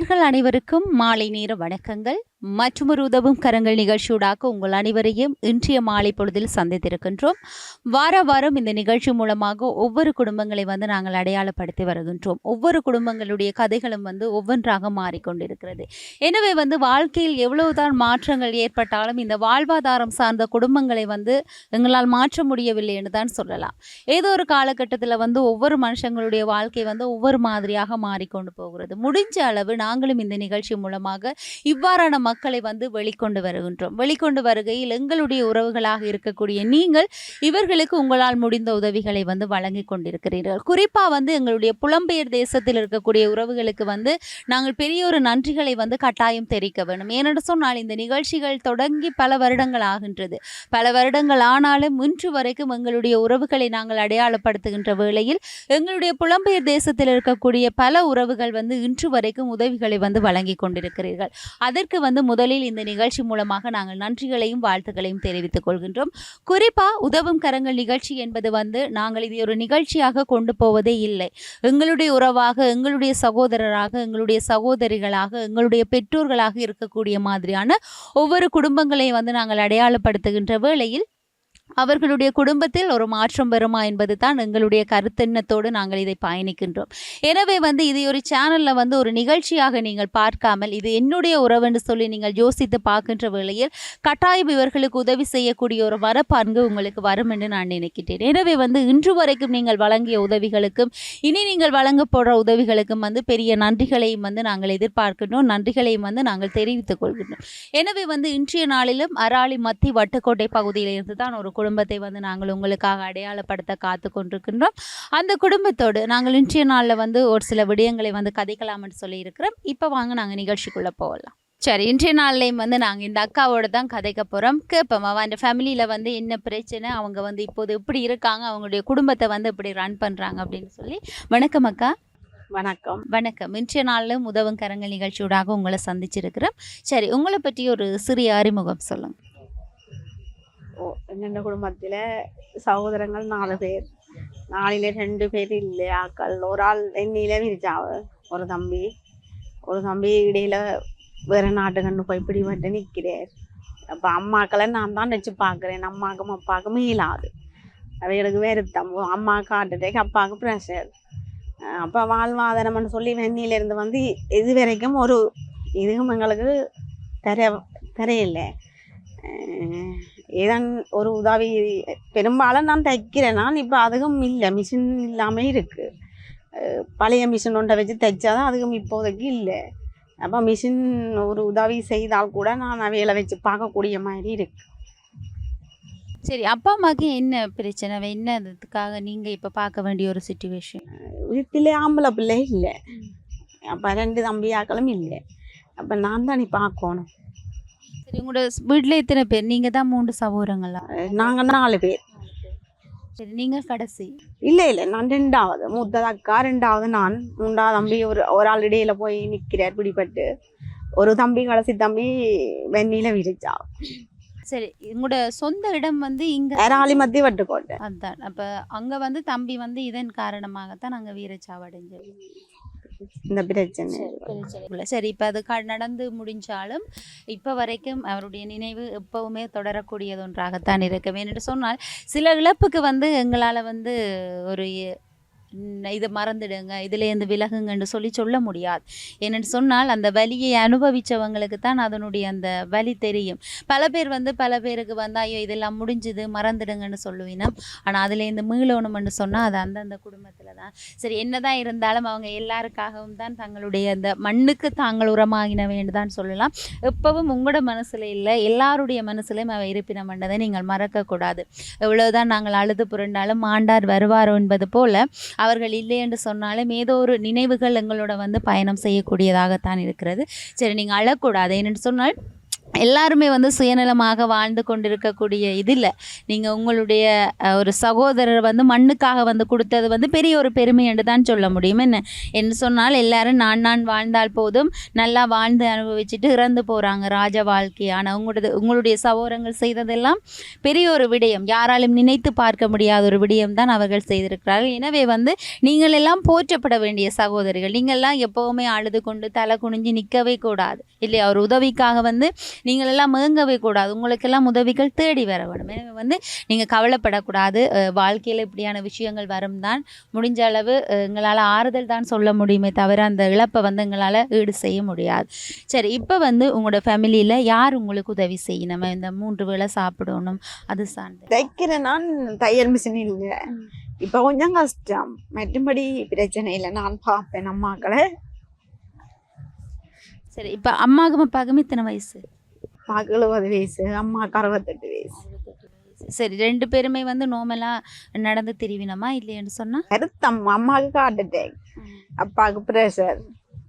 நேர்கள் அனைவருக்கும் மாலை நேர வணக்கங்கள். மற்றொரு உதவும் கரங்கள் நிகழ்ச்சியூடாக உங்கள் அனைவரையும் இன்றைய மாலை பொழுதில் சந்தித்திருக்கின்றோம். வார வாரம் இந்த நிகழ்ச்சி மூலமாக ஒவ்வொரு குடும்பங்களை வந்து நாங்கள் அடையாளப்படுத்தி வருகின்றோம். ஒவ்வொரு குடும்பங்களுடைய கதைகளும் வந்து ஒவ்வொன்றாக மாறிக்கொண்டிருக்கிறது. எனவே வந்து வாழ்க்கையில் எவ்வளவுதான் மாற்றங்கள் ஏற்பட்டாலும் இந்த வாழ்வாதாரம் சார்ந்த குடும்பங்களை வந்து எங்களால் மாற்ற முடியவில்லை என்று தான் சொல்லலாம். ஏதோ ஒரு காலகட்டத்தில் வந்து ஒவ்வொரு மனுஷங்களுடைய வாழ்க்கை வந்து ஒவ்வொரு மாதிரியாக மாறிக்கொண்டு போகிறது. முடிஞ்ச அளவு நாங்களும் இந்த நிகழ்ச்சி மூலமாக இவ்வாறான மக்களை வந்து வெளிக்கொண்டு வருகின்றோம். வெளிக்கொண்டு வருகையில் எங்களுடைய உறவுகளாக இருக்கக்கூடிய நீங்கள் இவர்களுக்கு உங்களால் முடிந்த உதவிகளை வந்து வழங்கி கொண்டிருக்கிறீர்கள். குறிப்பாக வந்து எங்களுடைய புலம்பெயர் தேசத்தில் இருக்கக்கூடிய உறவுகளுக்கு வந்து நாங்கள் பெரிய ஒரு நன்றிகளை வந்து கட்டாயம் தெரிவிக்க வேண்டும். ஏனென்று சொன்னால் இந்த நிகழ்ச்சிகள் தொடங்கி பல வருடங்கள் ஆகின்றது. பல வருடங்கள் ஆனாலும் இன்று வரைக்கும் எங்களுடைய உறவுகளை நாங்கள் அடையாளப்படுத்துகின்ற வேளையில் எங்களுடைய புலம்பெயர் தேசத்தில் இருக்கக்கூடிய பல உறவுகள் வந்து இன்று வரைக்கும் உதவிகளை வந்து வழங்கி கொண்டிருக்கிறீர்கள். அதற்கு வந்து முதலில் இந்த நிகழ்ச்சி மூலமாக நாங்கள் நன்றிகளையும் வாழ்த்துக்களையும் தெரிவித்துக் கொள்கின்றோம். குறிப்பாக உதவும் கரங்கள் நிகழ்ச்சி என்பது வந்து நாங்கள் இதை ஒரு நிகழ்ச்சியாக கொண்டு போவதே இல்லை. எங்களுடைய உறவாக எங்களுடைய சகோதரராக எங்களுடைய சகோதரிகளாக எங்களுடைய பெற்றோர்களாக இருக்கக்கூடிய மாதிரியான ஒவ்வொரு குடும்பங்களையும் வந்து நாங்கள் அடையாளப்படுத்துகின்ற வேளையில் அவர்களுடைய குடும்பத்தில் ஒரு மாற்றம் வருமா என்பது தான் எங்களுடைய கருத்தெண்ணத்தோடு நாங்கள் இதை பயணிக்கின்றோம். எனவே வந்து இதை ஒரு சேனலில் வந்து ஒரு நிகழ்ச்சியாக நீங்கள் பார்க்காமல் இது என்னுடைய உறவுன்னு சொல்லி நீங்கள் யோசித்து பார்க்கின்ற வேளையில் கட்டாயம் இவர்களுக்கு உதவி செய்யக்கூடிய ஒரு வரப்பங்கு உங்களுக்கு வரும் என்று நான் நினைக்கின்றேன். எனவே வந்து இன்று வரைக்கும் நீங்கள் வழங்கிய உதவிகளுக்கும் இனி நீங்கள் வழங்க போடுற உதவிகளுக்கும் வந்து பெரிய நன்றிகளையும் வந்து நாங்கள் எதிர்பார்க்கின்றோம். நன்றிகளையும் வந்து நாங்கள் தெரிவித்துக் கொள்கின்றோம். எனவே வந்து இன்றைய நாளிலும் அராளி மத்தி வட்டுக்கோட்டை பகுதியிலிருந்து தான் ஒரு குடும்பத்தை வந்து நாங்கள் உங்களுக்காக அடையாளப்படுத்த காத்து கொண்டிருக்கின்றோம் அந்த குடும்பத்தோடு நாங்கள் இன்றைய நாளில் வந்து ஒரு சில விடயங்களை வந்து கதைக்கலாம்னு சொல்லியிருக்கிறோம். இப்போ வாங்க நாங்கள் நிகழ்ச்சிக்குள்ளே போகலாம். சரி இன்றைய நாள்லேயும் வந்து நாங்கள் இந்த அக்காவோட தான் கதைக்க போகிறோம் கேட்போம் அவன் அந்த ஃபேமிலியில் வந்து என்ன பிரச்சனை? அவங்க வந்து இப்போது எப்படி இருக்காங்க. அவங்களுடைய குடும்பத்தை வந்து எப்படி ரன் பண்ணுறாங்க அப்படின்னு சொல்லி. வணக்கம் அக்கா. வணக்கம். வணக்கம். இன்றைய நாளில் உதவும் கரங்கள் நிகழ்ச்சியூடாக உங்களை சந்திச்சிருக்கிறோம். சரி உங்களை பற்றி ஒரு சிறிய அறிமுகம் சொல்லுங்கள் ஓ எங்கள் குடும்பத்தில் சகோதரங்கள் நாலு பேர் நாலில் ரெண்டு பேர் இல்லை ஆக்கள் ஒரு ஆள் எண்ணில விரிச்சாவ ஒரு தம்பி ஒரு தம்பி இடையில வேற நாட்டு கண்டு போய் பிடிபட்டு நிற்கிறார் அப்போ அம்மாக்களை நான் தான் வச்சு பார்க்குறேன் அம்மாக்கும் அப்பாவுக்கும் மீளாது அவைகளுக்கு வருத்தம் அம்மாவுக்கு ஹார்ட் அட்டாக் அப்பாவுக்கு ப்ரெஷர் அப்போ வாழ்வாதாரம்னு சொல்லி வெந்நிலேருந்து வந்து இது வரைக்கும் ஒரு இதுவும் எங்களுக்கு தர தரையில்லை ஏதான் ஒரு உதவி பெரும்பாலும் நான் தைக்கிறேன். நான் இப்போ அதுவும் இல்லை. மிஷின் இல்லாமல் இருக்குது பழைய மிஷின் ஒன்றை வச்சு தைச்சாதான் அதுவும் இப்போதைக்கு இல்லை. அப்போ மிஷின் ஒரு உதவி செய்தால் கூட நான் அவைகளை வச்சு பார்க்கக்கூடிய மாதிரி இருக்கு. சரி அப்பா அம்மாவுக்கு என்ன பிரச்சனை? அவ என்ன இதுக்காக நீங்கள் இப்போ பார்க்க வேண்டிய ஒரு சுச்சுவேஷன் வீட்டிலே ஆம்பளை பிள்ளை இல்லை. அப்போ ரெண்டு தம்பியாக்களும் இல்லை. அப்போ நான் தான் நீ பார்க்கணும். சரி உங்களோட வீட்டில் எத்தனை பேர்? நீங்கள் தான் மூன்று சகோதரங்களா? நாங்கள் நாலு பேர். சரி நீங்கள் கடைசி. இல்லை இல்லை நான் ரெண்டாவது. மூத்தது அக்கா ரெண்டாவது நான். மூன்றாவது தம்பி ஒரு ஒரு ஆள் இடையில போய் நிற்கிறார் பிடிபட்டு. ஒரு தம்பி கடைசி தம்பி வெந்நில விரிச்சா. சரி உங்களோட சொந்த இடம் வந்து இங்கே ஏராளி மத்தி வட்டுக்கோட்டை. அதான். அப்போ அங்கே வந்து தம்பி வந்து இதன் காரணமாகத்தான் நாங்கள் வீரச்சாவடைஞ்சோம் இந்த பிரச்சனை சரி இப்போ அது நடந்து முடிஞ்சாலும் இப்போ வரைக்கும் அவருடைய நினைவு எப்பவுமே தொடரக்கூடியது ஒன்றாகத்தான் இருக்கும். என்று சொன்னால் சில இழப்புக்கு வந்து எங்களால் வந்து ஒரு இதை மறந்துடுங்க. இதுலேருந்து விலகுங்கன்னு சொல்லி சொல்ல முடியாது. என்னென்னு சொன்னால் அந்த வலியை அனுபவித்தவங்களுக்கு தான் அதனுடைய அந்த வலி தெரியும். பல பேர் வந்து பல பேருக்கு வந்து ஐயோ இதெல்லாம் முடிஞ்சுது மறந்துடுங்கன்னு சொல்லுவீனம். ஆனால் அதுலேருந்து மீளணும்னு சொன்னால் அது அந்தந்த குடும்பத்தில் தான். சரி என்னதான் இருந்தாலும் அவங்க எல்லாருக்காகவும் தான் தங்களுடைய அந்த மண்ணுக்கு தாங்கள் உரமாகினவேன்னு தான் சொல்லலாம். எப்பவும் உங்களோட மனசில் இல்லை எல்லாருடைய மனசுலையும் அவ இருப்பின பண்ணதை நீங்கள் மறக்கக்கூடாது. எவ்வளோதான் நாங்கள் அழுது புரண்டாலும் ஆண்டார் வருவாரோ என்பது போல் அவர்கள் இல்லை என்று சொன்னாலும் ஏதோ ஒரு நினைவுகள் எங்களோட வந்து பயணம் செய்யக்கூடியதாகத்தான் இருக்கிறது. சரி நீங்கள் அழக்கூடாது. ஏனென்று சொன்னால் எல்லாருமே வந்து சுயநலமாக வாழ்ந்து கொண்டிருக்கக்கூடிய இதில் நீங்கள் உங்களுடைய ஒரு சகோதரர் வந்து மண்ணுக்காக வந்து கொடுத்தது வந்து பெரிய ஒரு பெருமை என்று தான் சொல்ல முடியும். என்ன? என்று சொன்னால் எல்லாரும் நான் நான் வாழ்ந்தால் போதும். நல்லா வாழ்ந்து அனுபவிச்சுட்டு இறந்து போகிறாங்க ராஜ வாழ்க்கை ஆனால் உங்களுடைய உங்களுடைய சகோதரங்கள் செய்ததெல்லாம் பெரிய ஒரு விடயம். யாராலும் நினைத்து பார்க்க முடியாத ஒரு விடயம் தான் அவர்கள் செய்திருக்கிறார்கள். எனவே வந்து நீங்கள் எல்லாம் போற்றப்பட வேண்டிய சகோதரிகள். நீங்கள்லாம் எப்போவுமே அழுது கொண்டு தலை குனிஞ்சு நிற்கவே கூடாது. இல்லையா? ஒரு உதவிக்காக வந்து நீங்கள் எல்லாம் மேங்கவே கூடாது. உங்களுக்கெல்லாம் உதவிகள் தேடி வர வேண்டும். எனவே வந்து நீங்கள் கவலைப்படக்கூடாது. வாழ்க்கையில் இப்படியான விஷயங்கள் வரும் தான் முடிஞ்ச அளவு எங்களால் ஆறுதல் தான் சொல்ல முடியுமே தவிர அந்த இழப்பை வந்து எங்களால் ஈடு செய்ய முடியாது. சரி இப்போ வந்து உங்களோட ஃபேமிலியில் யார் உங்களுக்கு உதவி செய்யணும்? இந்த மூன்று வேளை சாப்பிடணும் அது சார்ந்து. தைக்கிற நான் தையல் மிஷின் இல்லை. இப்போ கொஞ்சம் கஷ்டம். மற்றபடி பிரச்சனை இல்லை. நான் பார்ப்பேன் அம்மாக்களை. சரி இப்போ அம்மாவுக்கும் அப்பாவுக்கும் இத்தனை வயசு? அம்மாவுக்கு எழுபது வயசு அம்மாவுக்கு அறுபத்தெட்டு வயசு சரி ரெண்டு பேருமே வந்து நோமெல்லாம் நடந்து திரிவினமா? இல்லைன்னு சொன்னா? வருத்தம். அம்மாவுக்கு ஹார்ட் அட்டாக் அப்பாவுக்கு ப்ரெஷர்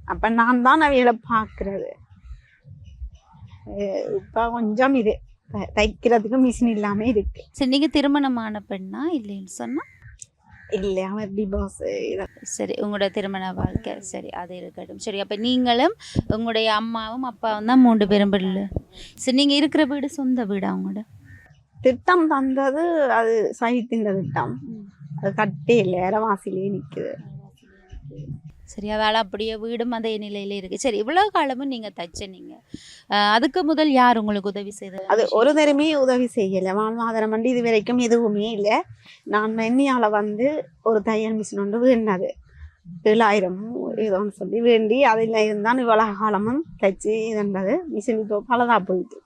அப்போ நான் தான் அவைகளை பார்க்குறது. இப்போ கொஞ்சம் இது. தைக்கிறதுக்கு மிஷின் இல்லாமல் இருக்கு. சரி நீங்க திருமணமான பெண்ணா? இல்லைன்னு சொன்னா? இல்லை அவர் டிவோர்ஸ் சரி உங்களோட திருமண வாழ்க்கை. சரி அது இருக்கட்டும். சரி அப்போ நீங்களும் உங்களுடைய அம்மாவும் அப்பாவும் தான் மூன்று பேரும் பிள்ளை சரி நீங்கள் இருக்கிற வீடு சொந்த வீடு அவங்களோட திட்டம் தந்தது அது சைத்தின் திட்டம். அது கட்டே இல்லை இடவாசிலே நிற்குது சரி அதால் அப்படியே வீடும் அதே நிலையில இருக்கு. சரி இவ்வளோ காலமும் நீங்கள் தச்சனீங்க அதுக்கு முதல் யார் உங்களுக்கு உதவி செய்தது அது ஒரு தரமே உதவி செய்யலை. வாழ்வாதாரம் வந்து இது வரைக்கும் எதுவுமே இல்லை. நான் வெண்ணியால் வந்து ஒரு தையல் மிஷின் ஒன்று வேண்டினது ஏழாயிரம் ஏதோன்னு சொல்லி வேண்டி அதில் இருந்தான். இவ்வளோ காலமும் தைச்சு இதுன்றது மிஷின் இப்போ பலதா போயிட்டு.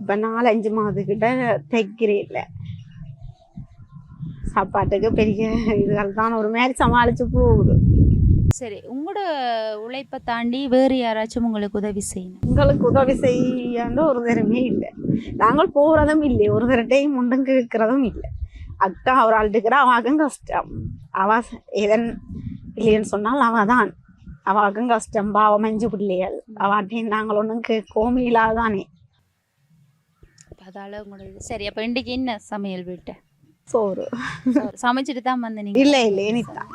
இப்போ நாலஞ்சு மாதத்துக்கிட்ட தைக்கிறே இல்லை. சாப்பாட்டுக்கு பெரிய இதுகள் தான் ஒரு மாதிரி சமாளித்து போகுது. சரி உங்களோட உழைப்பை தாண்டி வேறு யாராச்சும் உங்களுக்கு உதவி செய்யணும். உங்களுக்கு உதவி செய்யாண்டு ஒரு தரமே இல்லை. நாங்கள் போகிறதும் இல்லை ஒரு தர டைம் முண்டும் கேட்கறதும் இல்லை. அக்கா ஒரு ஆள்கிட்ட அவாக்கும் கஷ்டம். அவ எதன் இல்லைன்னு சொன்னால் அவ தான் அவாக்கும் கஷ்டம் பாவம் மஞ்சு பிள்ளைகள். அவாட்டையும் நாங்கள் ஒன்றும் கேட்கவும் இல்லாதானே அதால உங்களோட இது. சரி அப்போ இன்றைக்கு என்ன சமையல் வீட்டை? சோறு. சமைச்சிட்டு தான் வந்து நீங்கள் இல்லை இல்லை இனித்தான்.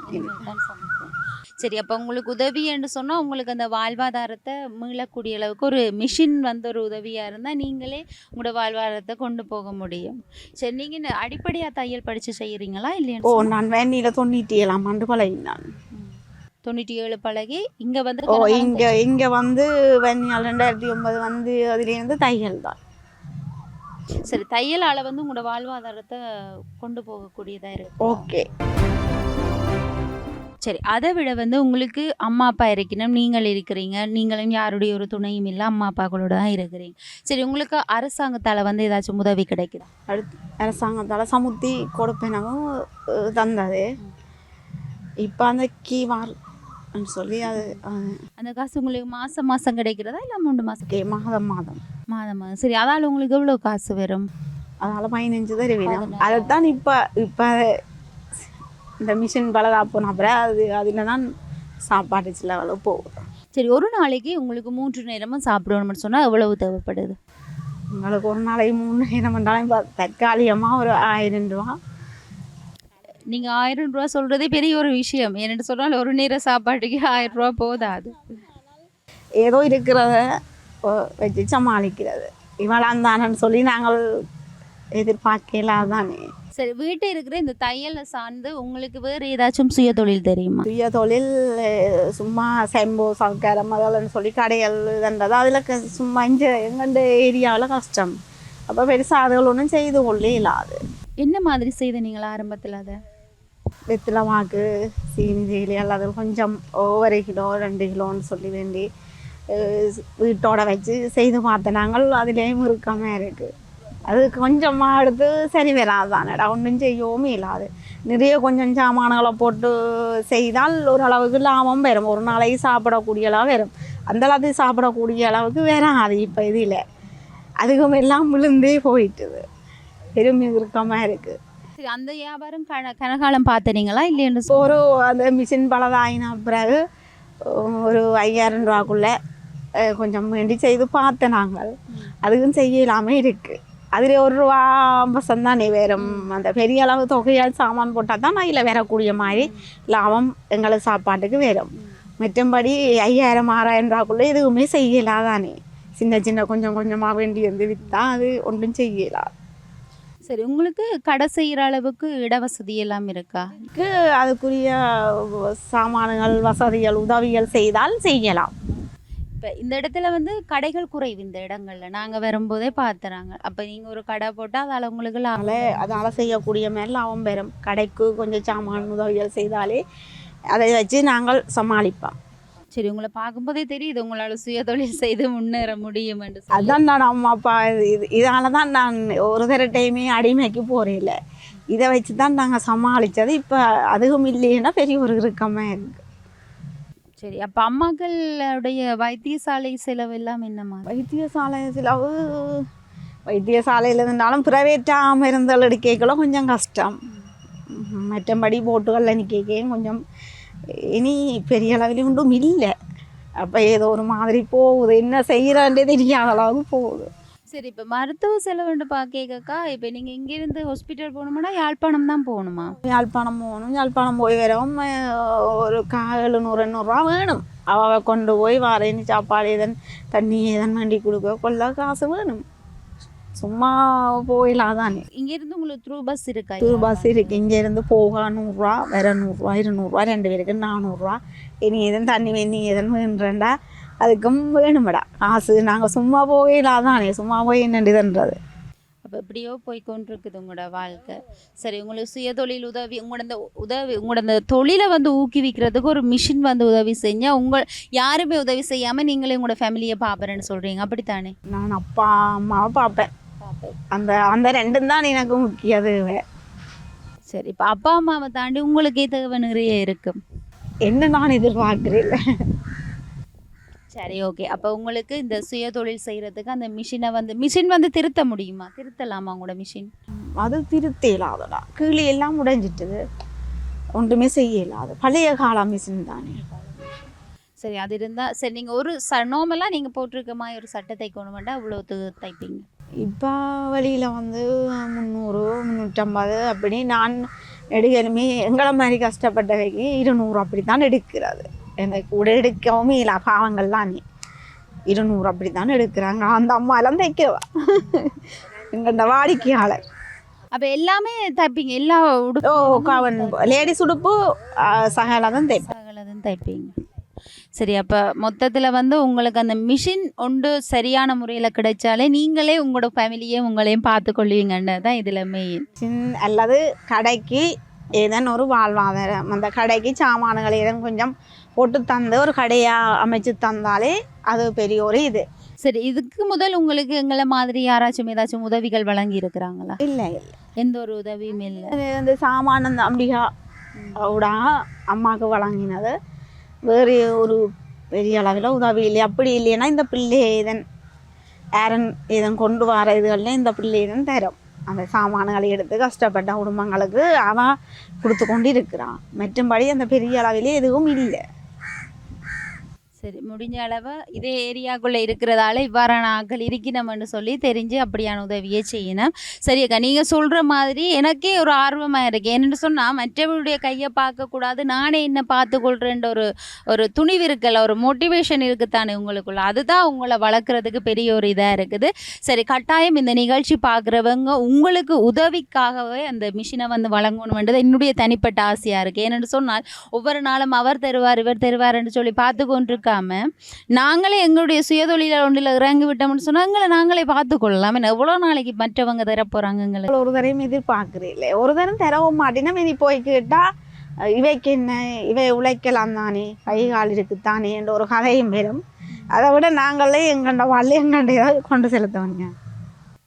சரி அப்போ உங்களுக்கு உதவி என்று சொன்னால் உங்களுக்கு அந்த வாழ்வாதாரத்தை மீளக்கூடிய அளவுக்கு ஒரு மிஷின் வந்து ஒரு உதவியாக இருந்தால் நீங்களே உங்களோட வாழ்வாதாரத்தை கொண்டு போக முடியும். சரி நீங்கள் அடிப்படையாக தையல் படித்து செய்கிறீங்களா ஓ இல்லையா நான் வேணியில் தொண்ணூற்றி ஏழாம் ஆண்டு பழகினான் தொண்ணூற்றி ஏழு பழகி இங்கே வந்து ஓ இங்கே இங்கே வந்து வெண்ணியால் ரெண்டாயிரத்தி ஒன்பது வந்து அதுலேருந்து தையல் தான். சரி தையலால் வந்து உங்களோட வாழ்வாதாரத்தை கொண்டு போகக்கூடியதாக இருக்கு. ஓகே. சரி அதை விட வந்து உங்களுக்கு அம்மா அப்பா இருக்கணும் நீங்கள் இருக்கிறீங்க. நீங்களும் யாருடைய ஒரு துணையும் இல்லை அம்மா அப்பாக்களோட தான் இருக்கிறீங்க. சரி உங்களுக்கு அரசாங்கத்தால் வந்து ஏதாச்சும் உதவி கிடைக்குதா? அடுத்து அரசாங்கத்தால் சமுத்தி கொடுப்பேனவும் அஹ், தந்தது. இப்போ அந்த கீவார் சொல்லி அது அந்த காசு உங்களுக்கு மாதம் மாதம் கிடைக்கிறதா? இல்லை மூணு மாதம் மாதம் மாதம். மாதம் மாதம். சரி அதால் உங்களுக்கு எவ்வளோ காசு வரும்? அதனால் பதினஞ்சு தருவினம் அதைத்தான் இப்போ இப்போ இந்த மிஷின் பலதா போன அப்புறம் அது அதில் தான் சாப்பாடு சிலவளவு போகுது சரி ஒரு நாளைக்கு உங்களுக்கு மூன்று நேரமும் சாப்பிடணும்னு சொன்னால் எவ்வளவு தேவைப்படுது? உங்களுக்கு ஒரு நாளைக்கு மூணு நேரம் இப்போ தற்காலிகமாக ஒரு ஆயிரம் ரூபா. நீங்கள் ஆயிரம் ரூபா சொல்கிறதே பெரிய ஒரு விஷயம். என்னென்னு சொன்னால் ஒரு நேர சாப்பாட்டுக்கு ஆயிரம் ரூபா போதாது ஏதோ இருக்கிறத வச்சு சமாளிக்கிறது. இவளாம் தானன்னு சொல்லி நாங்கள் எதிர்பார்க்கலாம் தானே சரி வீட்டில் இருக்கிற இந்த தையலை சார்ந்து உங்களுக்கு வேறு ஏதாச்சும் சுய தொழில் தெரியுமா? சுய தொழில் சும்மா செம்பு சவுக்காரம் அதெல்லாம் சொல்லி கடைகள் இதுன்றது அதில் சும்மா இங்கே எங்கண்ட ஏரியாவில் கஷ்டம். அப்போ பெருசாக அதுகள் ஒன்றும் செய்து கொள்ளே இல்லாது என்ன மாதிரி செய்த நீங்கள் ஆரம்பத்தில் அதை? வெத்தில மாக்கு சீனி சீலி அது கொஞ்சம் ஒவ்வொரு கிலோ ரெண்டு கிலோன்னு சொல்லி வேண்டி வீட்டோட வச்சு செய்து பார்த்த நாங்கள் அதுலேயும் இருக்கமாக இருக்குது அது கொஞ்சமாக எடுத்து சரி வராதானடா ஒன்றும் செய்யவும் இல்லாது நிறைய கொஞ்சம் சாமான்களை போட்டு செய்தால் ஓரளவுக்கு லாபம் வரும் ஒரு நாளைக்கு சாப்பிடக்கூடிய அளவு வரும் அந்த அளவுக்கு சாப்பிடக்கூடிய அளவுக்கு வராது இப்போ இதில். அதுக்கும் எல்லாம் விழுந்தே போயிட்டுது. பெரும் இறுக்கமாக இருக்குது அந்த வியாபாரம் கன கனகாலம் பார்த்தனீங்களா இல்லைன்னு ஒரு அந்த மிஷின் பலதாயின பிறகு ஒரு ஐயாயிரம் ரூபாக்குள்ளே கொஞ்சம் வேண்டி செய்து பார்த்தேன் நாங்கள் அதுவும் செய்யலாமல் இருக்குது அதில் ஒரு ரூபா ஐம்பசம் தானே வேறும் அந்த பெரிய அளவு தொகையால் சாமான் போட்டால் தான் அதில் வரக்கூடிய மாதிரி லாபம் எங்களுக்கு சாப்பாட்டுக்கு வரும். மற்றபடி ஐயாயிரம் ஆறாயிரம் ரூபாக்குள்ளே எதுவுமே செய்யலாதானே. சின்ன சின்ன கொஞ்சம் கொஞ்சமாக வேண்டி வந்து விற்றா அது ஒன்றும் செய்யலாம் சரி உங்களுக்கு கடை செய்கிற அளவுக்கு இட வசதி எல்லாம் இருக்கா? க்கு அதுக்குரிய சாமான்கள் வசதிகள் உதவிகள் செய்தால் செய்யலாம். இப்போ இந்த இடத்துல வந்து கடைகள் குறைவு இந்த இடங்கள்ல. நாங்கள் வரும்போதே பார்த்துறாங்க அப்போ நீங்கள் ஒரு கடை போட்டால் அதில் உங்களுக்கு லாபம். அதனால் செய்யக்கூடிய மாதிரி லாபம் பெறும். கடைக்கு கொஞ்சம் சாமான் உதவிகள் செய்தாலே அதை வச்சு நாங்கள் சமாளிப்போம். சரி உங்களை பார்க்கும்போதே தெரியுது உங்களால் சுயதொழில் செய்து முன்னேற முடியும் என்று. அதான் நான் அம்மா அப்பா இது இதால தான் நான் ஒரு தர டைமே அடிமைக்கு போகிறேன் இதை வச்சு தான் நாங்கள் சமாளித்தது இப்போ அதுவும் இல்லைன்னா பெரிய ஒரு இறுக்கமாக இருக்கு. சரி அப்போ அம்மாக்களுடைய வைத்தியசாலை செலவு எல்லாம் என்னம்மா வைத்தியசாலை செலவு வைத்தியசாலையில் இருந்தாலும் பிரைவேட்டாக இருந்தல் எடுக்கலாம் கொஞ்சம் கஷ்டம். மற்றபடி போட்டுகளில் நிற்க கொஞ்சம் இனி பெரிய அளவில் ஒன்றும் இல்லை. அப்போ ஏதோ ஒரு மாதிரி போகுது. என்ன செய்கிறான்றே தெரியாத அளவுக்கு போகுது. சரி இப்போ மருத்துவ செலவுன்னு பார்க்கக்கா இப்போ நீங்கள் இங்கேருந்து ஹாஸ்பிட்டல் போகணுமானா யாழ்ப்பாணம் தான் போகணுமா? யாழ்ப்பாணம் போகணும். யாழ்ப்பாணம் போய் வரவும் ஒரு கா எழுநூறு எண்ணூறுரூவா வேணும். அவ கொண்டு போய் வாரேன்னு சாப்பாடு எதன் தண்ணி எதன் வண்டி கொடுக்க கொள்ள காசு வேணும். சும்மா போயிடலாம் தானே இங்கேருந்து உங்களுக்கு த்ரூ பஸ் இருக்கா? டூர் பஸ் இருக்குது இங்கேருந்து போக நூறுரூவா வேற நூறுரூவா இருநூறுவா ரெண்டு பேருக்கு நானூறுரூவா. இனி எதுவும் தண்ணி வேணி எதுவும் வேணுன்றா அதுக்கும் வேணுமடா. காசு நாங்கள் சும்மா போயிடலாம் தானே சும்மா போய் என்னண்டுதுன்றது அப்போ எப்படியோ போய் கொண்டிருக்குது உங்களோட வாழ்க்கை. சரி உங்களுக்கு சுயதொழில் உதவி உங்களோட இந்த உதவி உங்களோட இந்த தொழிலை வந்து ஊக்குவிக்கிறதுக்கு ஒரு மிஷின் வந்து உதவி செஞ்சால் உங்கள் யாருமே உதவி செய்யாமல் நீங்களே உங்களோட ஃபேமிலியை பார்ப்பறேன்னு சொல்கிறீங்க அப்படித்தானே? நான் அப்பா அம்மாவை பார்ப்பேன் அந்த அந்த ரெண்டும் தான் எனக்கு முக்கிய தேவை சரி இப்போ அப்பா அம்மாவை தாண்டி உங்களுக்கே தேவை நிறைய இருக்கும் என்ன நான் எதிர்பார்க்கிறேன்? சரி ஓகே அப்போ உங்களுக்கு இந்த சுயதொழில் செய்கிறதுக்கு அந்த மிஷினை வந்து மிஷின் வந்து திருத்த முடியுமா? திருத்தலாமா உங்களோட மிஷின் அது திருத்த இல்லாதடா கீழே எல்லாம் உடைஞ்சிட்டுது. ஒன்றுமே செய்ய இல்லாது. பழைய கால மிஷின் தானே. சரி அது இருந்தால் சரி நீங்கள் ஒரு ச நார்மலாக நீங்கள் போட்டிருக்க மாதிரி ஒரு சட்டை தைக்கணும் வேண்டாம் இவ்வளோ தைப்பீங்க? இப்போ வெளியில் வந்து முந்நூறு முந்நூற்றம்பது அப்படி நான் எடுக்கலுமே எங்களை மாதிரி கஷ்டப்பட்டவைக்கு இருநூறு அப்படி தான் எடுக்கிறது. எனக்கு கூட எடுக்கவும் இல்லை. பாவங்கள்லாம் நீ. இருநூறு அப்படி தான் எடுக்கிறாங்க. அந்த அம்மா எல்லாம் தைக்கவா எங்கள்ட வாடிக்கையாளர். அப்போ எல்லாமே தைப்பீங்க? எல்லா உடுப்பு ஓ கவன் லேடிஸ் உடுப்பு சகல தான் தைப்பேன் சகலதும் தைப்பீங்க. சரி அப்போ மொத்தத்தில் வந்து உங்களுக்கு அந்த மிஷின் ஒன்று சரியான முறையில் கிடைச்சாலே நீங்களே உங்களோட ஃபேமிலியே உங்களையும் பார்த்து கொள்வீங்கன்னு தான் இதில் மெயின் அல்லது கடைக்கு ஏதேனும் ஒரு வாழ்வாதாரம். அந்த கடைக்கு சாமான்கள் ஏதேனும் கொஞ்சம் போட்டு தந்து ஒரு கடையாக அமைச்சு தந்தாலே அது பெரிய ஒரு இது. சரி இதுக்கு முதல் உங்களுக்கு எங்களை மாதிரி யாராச்சும் ஏதாச்சும் உதவிகள் வழங்கி இருக்கிறாங்களா இல்லை இல்லை. எந்த ஒரு உதவியும் இல்லை. அது வந்து சாமான அந்த அம்பிகா கூட அம்மாவுக்கு வழங்கினது. வேறு ஒரு பெரிய அளவில் உதவி இல்லை. அப்படி இல்லைன்னா இந்த பிள்ளை இதன் ஏரன் இதன் கொண்டு வர இதுகளில் இந்த பிள்ளை இதன் தரும். அந்த சாமான்களை எடுத்து கஷ்டப்பட்ட குடும்பங்களுக்கு அவன் கொடுத்து கொண்டு இருக்கிறான் மற்றும்படி அந்த பெரிய அளவிலே எதுவும் இல்லை. சரி முடிஞ்ச அளவு இதே ஏரியாக்குள்ளே இருக்கிறதால இவ்வாறான ஆட்கள் இருக்கணும்னு சொல்லி தெரிஞ்சு அப்படியான உதவியை செய்யணும் சரி அக்கா நீங்கள் சொல்கிற மாதிரி எனக்கே ஒரு ஆர்வமாக இருக்கு. என்னென்னு சொன்னால் மற்றவருடைய கையை பார்க்கக்கூடாது நானே என்ன பார்த்துக்கொள்கிறேன்ற ஒரு ஒரு துணிவு இருக்கல ஒரு மோட்டிவேஷன் இருக்குத்தானே உங்களுக்குள்ள? அதுதான் உங்களை வளர்க்குறதுக்கு பெரிய ஒரு இதாக இருக்குது. சரி கட்டாயம் இந்த நிகழ்ச்சி பார்க்குறவங்க உங்களுக்கு உதவிக்காகவே அந்த மிஷினை வந்து வழங்கணுன்றது என்னுடைய தனிப்பட்ட ஆசையாக இருக்குது ஏன்னு சொன்னால் ஒவ்வொரு நாளும் அவர் தருவார் இவர் தருவார்ன்னு சொல்லி பார்த்து இல்லாமல் நாங்களே எங்களுடைய சுயதொழில ஒன்றில் இறங்கி விட்டோம்னு சொன்னால் எங்களை நாங்களே பார்த்து கொள்ளலாம் எவ்வளோ நாளைக்கு மற்றவங்க தர போகிறாங்க ஒரு தரையும் எதிர்பார்க்குறீல்ல ஒரு தரம் தரவும் மாட்டேன்னா இனி போய் கேட்டால் இவைக்கு என்ன இவை உழைக்கலாம் தானே கை கால் இருக்குத்தானே என்ற ஒரு கதையும் வரும். அதை விட நாங்களே எங்கண்ட வாழ் எங்கண்ட ஏதாவது கொண்டு செலுத்தவங்க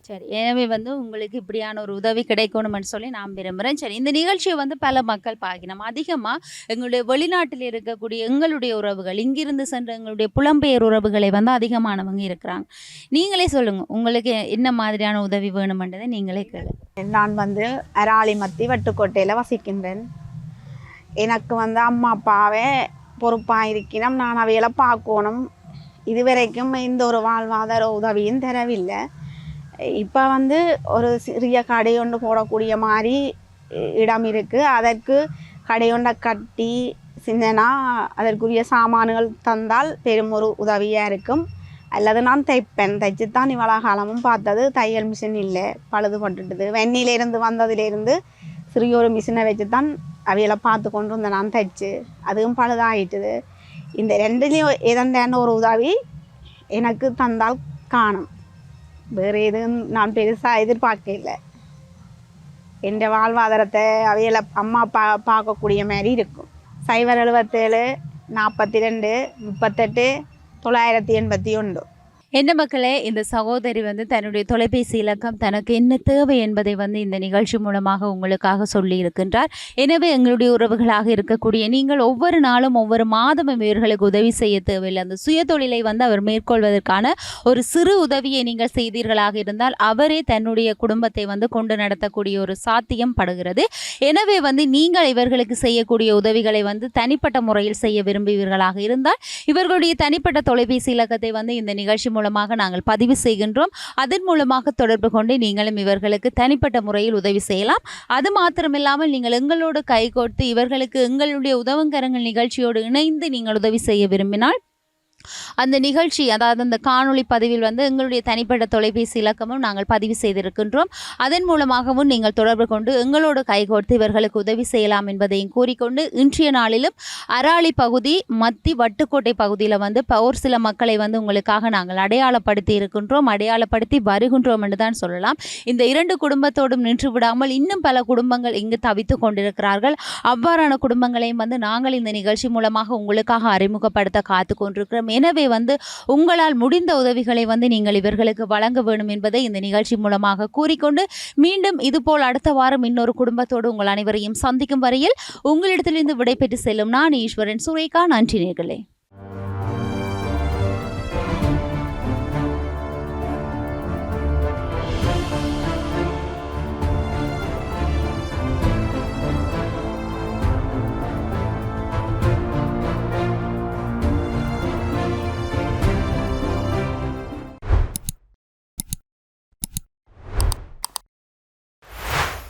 சரி எனவே வந்து உங்களுக்கு இப்படியான ஒரு உதவி கிடைக்கணும்னு சொல்லி நான் விரும்புகிறேன் சரி இந்த நிகழ்ச்சியை வந்து பல மக்கள் பார்க்கணும் அதிகமாக எங்களுடைய வெளிநாட்டில் இருக்கக்கூடிய எங்களுடைய உறவுகள் இங்கிருந்து சென்ற எங்களுடைய புலம்பெயர் உறவுகளை வந்து அதிகமானவங்க இருக்கிறாங்க. நீங்களே சொல்லுங்கள் உங்களுக்கு என்ன மாதிரியான உதவி வேணுமென்றதை நீங்களே கேளு. நான் வந்து அராளிமத்தி வட்டுக்கோட்டையில் வசிக்கின்றேன். எனக்கு வந்து அம்மா அப்பாவே பொறுப்பாக இருக்கணும் நான் அவையெல்லாம் பார்க்கணும். இதுவரைக்கும் எந்த ஒரு வாழ்வாதார உதவியும் தரவில்லை. இப்போ வந்து ஒரு சிறிய கடை ஒன்று போடக்கூடிய மாதிரி இடம் இருக்குது அதற்கு கடை கட்டி சின்னனா அதற்குரிய சாமான்கள் தந்தால் பெரும் ஒரு உதவியாக இருக்கும். அல்லது நான் தைப்பேன். தைச்சு தான் இவ்வளோ காலமும் பார்த்தது. தையல் மிஷின் இல்லை. பழுதுபட்டுட்டுது வெண்ணிலேருந்து வந்ததுலேருந்து சிறிய ஒரு மிஷினை வச்சு தான் அவைகளை பார்த்து கொண்டு இருந்தேன் நான் தைச்சு அதுவும் பழுதாகிட்டுது இந்த ரெண்டுலேயும் ஏதண்டான ஒரு உதவி எனக்கு தந்தால் காணும். வேறு எதுவும் நான் பெருசாக எதிர்பார்க்கல. என் வாழ்வாதாரத்தை அவையில் அம்மா பா பார்க்கக்கூடிய மாதிரி இருக்கும். சைபர் எழுபத்தேழு நாற்பத்தி ரெண்டு முப்பத்தெட்டு தொள்ளாயிரத்தி எண்பத்தி ஒன்று. என்ன மக்களே இந்த சகோதரி வந்து தன்னுடைய தொலைபேசி இலக்கம் தனக்கு என்ன தேவை என்பதை வந்து இந்த நிகழ்ச்சி மூலமாக உங்களுக்காக சொல்லி இருக்கின்றார். எனவே எங்களுடைய உறவுகளாக இருக்கக்கூடிய நீங்கள் ஒவ்வொரு நாளும் ஒவ்வொரு மாதமும் இவர்களுக்கு உதவி செய்ய தேவையில்லை. அந்த சுய தொழிலை வந்து அவர் மேற்கொள்வதற்கான ஒரு சிறு உதவியை நீங்கள் செய்தீர்களாக இருந்தால் அவரே தன்னுடைய குடும்பத்தை வந்து கொண்டு நடத்தக்கூடிய ஒரு சாத்தியம் படுகிறது. எனவே வந்து நீங்கள் இவர்களுக்கு செய்யக்கூடிய உதவிகளை வந்து தனிப்பட்ட முறையில் செய்ய விரும்புவீர்களாக இருந்தால் இவர்களுடைய தனிப்பட்ட தொலைபேசி இலக்கத்தை வந்து இந்த நிகழ்ச்சி மூலமாக நாங்கள் பதிவு செய்கின்றோம். அதன் மூலமாக தொடர்பு கொண்டு நீங்களும் இவர்களுக்கு தனிப்பட்ட முறையில் உதவி செய்யலாம். அது மாத்திரமில்லாமல் நீங்கள் எங்களோடு கைகோர்த்து இவர்களுக்கு எங்களுடைய உதவங்கரங்கள் நிகழ்ச்சியோடு இணைந்து நீங்கள் உதவி செய்ய விரும்பினால் அந்த நிகழ்ச்சி அதாவது அந்த காணொளி பதிவில் வந்து எங்களுடைய தனிப்பட்ட தொலைபேசி இலக்கமும் நாங்கள் பதிவு செய்திருக்கின்றோம். அதன் மூலமாகவும் நீங்கள் தொடர்பு கொண்டு எங்களோடு கைகோர்த்து இவர்களுக்கு உதவி செய்யலாம் என்பதையும் கூறிக்கொண்டு இன்றைய நாளிலும் அராளி பகுதி மத்தி வட்டுக்கோட்டை பகுதியில் வந்து ஒரு சில மக்களை வந்து உங்களுக்காக நாங்கள் அடையாளப்படுத்தி இருக்கின்றோம் அடையாளப்படுத்தி வருகின்றோம் என்று தான் சொல்லலாம். இந்த இரண்டு குடும்பத்தோடும் நின்று விடாமல் இன்னும் பல குடும்பங்கள் இங்கு தவித்து கொண்டிருக்கிறார்கள். அவ்வாறான குடும்பங்களையும் வந்து நாங்கள் இந்த நிகழ்ச்சி மூலமாக உங்களுக்காக அறிமுகப்படுத்த காத்து கொண்டிருக்கிறோம். எனவே வந்து உங்களால் முடிந்த உதவிகளை வந்து நீங்கள் இவர்களுக்கு வழங்க வேண்டும் என்பதை இந்த நிகழ்ச்சி மூலமாக கூறிக்கொண்டு மீண்டும் இதுபோல் அடுத்த வாரம் இன்னொரு குடும்பத்தோடு உங்கள் அனைவரையும் சந்திக்கும் வரையில் உங்களிடத்திலிருந்து விடைபெற்று செல்லும் நான் ஈஸ்வரன். சுரேகா நன்றி நேர்களே.